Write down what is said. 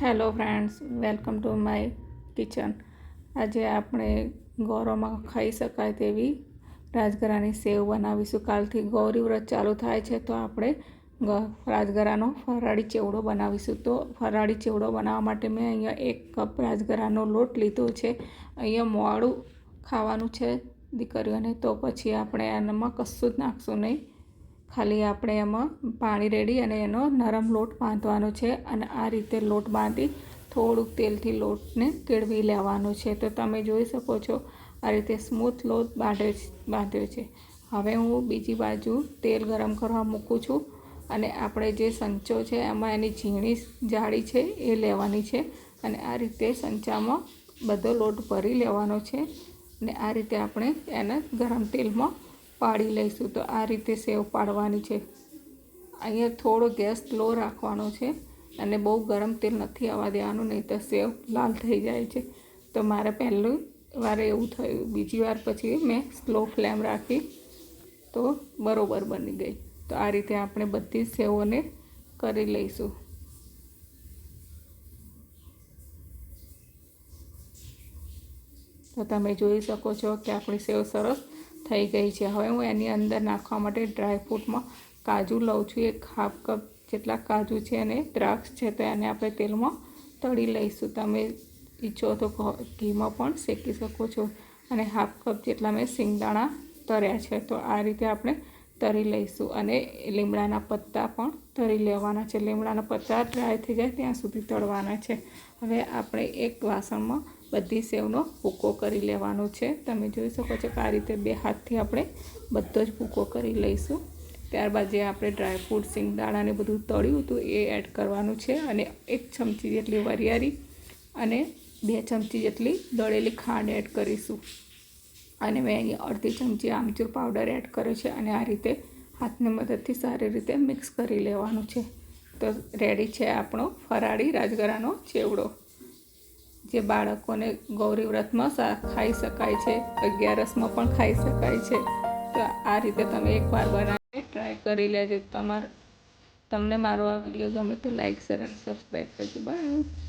Hello friends, welcome to my kitchen. આજે આપણે ગૌરવમાં ખાઈ શકાય તેવી રાજગરાની સેવ બનાવીશું. કાલથી ગૌરી વ્રત ચાલુ થાય છે તો આપણે રાજગરાનો ફરાળી ચેવડો બનાવીશું. તો ફરાળી ચેવડો બનાવવા માટે મેં અહીંયા એક કપ રાજગરાનો લોટ લીધો છે. અહીંયા મોડું ખાવાનું છે દીકરીઓને. તો પછી આપણે એનામાં કશું જ નાખશું નહીં. ખાલી આપણે એમાં પાણી રેડી અને એનો નરમ લોટ બાંધવાનો છે અને આ રીતે લોટ બાંધી થોડુંક તેલથી લોટને કેળવી લેવાનો છે. તો તમે જોઈ શકો છો આ રીતે સ્મૂથ લોટ બાંધ્યો બાંધ્યો છે. હવે હું બીજી બાજુ તેલ ગરમ કરવા મૂકું છું અને આપણે જે સંચો છે એમાં એની ઝીણી જાળી છે એ લેવાની છે અને આ રીતે સંચામાં બધો લોટ ભરી લેવાનો છે અને આ રીતે આપણે એને ગરમ તેલમાં પાડી લઈશું. તો આ રીતે સેવ પાડવાની છે. અહીંયા થોડો ગેસ લો રાખવાનો છે અને બહુ ગરમ તેલ નથી આવવા દેવાનું, નહીં તો સેવ લાલ થઈ જાય છે. તો મારે પહેલું વાર એવું થયું. બીજી વાર પછી મેં સ્લો ફ્લેમ રાખી તો બરોબર બની ગઈ. તો આ રીતે આપણે બધી સેવોને કરી લઈશું. તો તમે જોઈ શકો છો કે આપણી સેવ સરસ થઈ ગઈ છે. હવે હું એની અંદર નાખવા માટે ડ્રાયફ્રૂટમાં કાજુ લઉં છું. એક હાફ કપ જેટલા કાજુ છે અને દ્રાક્ષ છે તો એને આપણે તેલમાં તળી લઈશું. તમે ઈચ્છો તો ઘીમાં પણ શેકી શકો છો. અને હાફ કપ જેટલા મેં સિંગદાણા તર્યા છે તો આ રીતે આપણે તરી લઈશું. અને લીમડાના પત્તા પણ તરી લેવાના છે. લીમડાના પત્તા ડ્રાય થઈ જાય ત્યાં સુધી તળવાના છે. હવે આપણે એક વાસણમાં બધી સેવનો ભૂકો કરી લેવાનો છે. તમે જોઈ શકો છો કે આ રીતે બે હાથથી આપણે બધો જ ભૂકો કરી લઈશું. ત્યારબાદ જે આપણે ડ્રાયફ્રૂટ સિંગદાણાને બધું તળ્યું હતું એ એડ કરવાનું છે અને એક ચમચી જેટલી વરિયાળી અને બે ચમચી જેટલી દળેલી ખાંડ એડ કરીશું. અને મેં અહીંયા અડધી ચમચી આમચૂર પાવડર એડ કર્યો છે અને આ રીતે હાથની મદદથી સારી રીતે મિક્સ કરી લેવાનું છે. તો રેડી છે આપણો ફરાળી રાજગરાનો ચેવડો. જે બાળકોને ગૌરી વ્રતમાં ખાઈ શકાય છે, અગિયારસમાં પણ ખાઈ શકાય છે. તો આ રીતે તમે એકવાર બનાવીને ટ્રાય કરી લેજો. તમારે, તમને મારો આ વીડિયો ગમે તો લાઈક શેર અને સબસ્ક્રાઈબ કરજો. બાય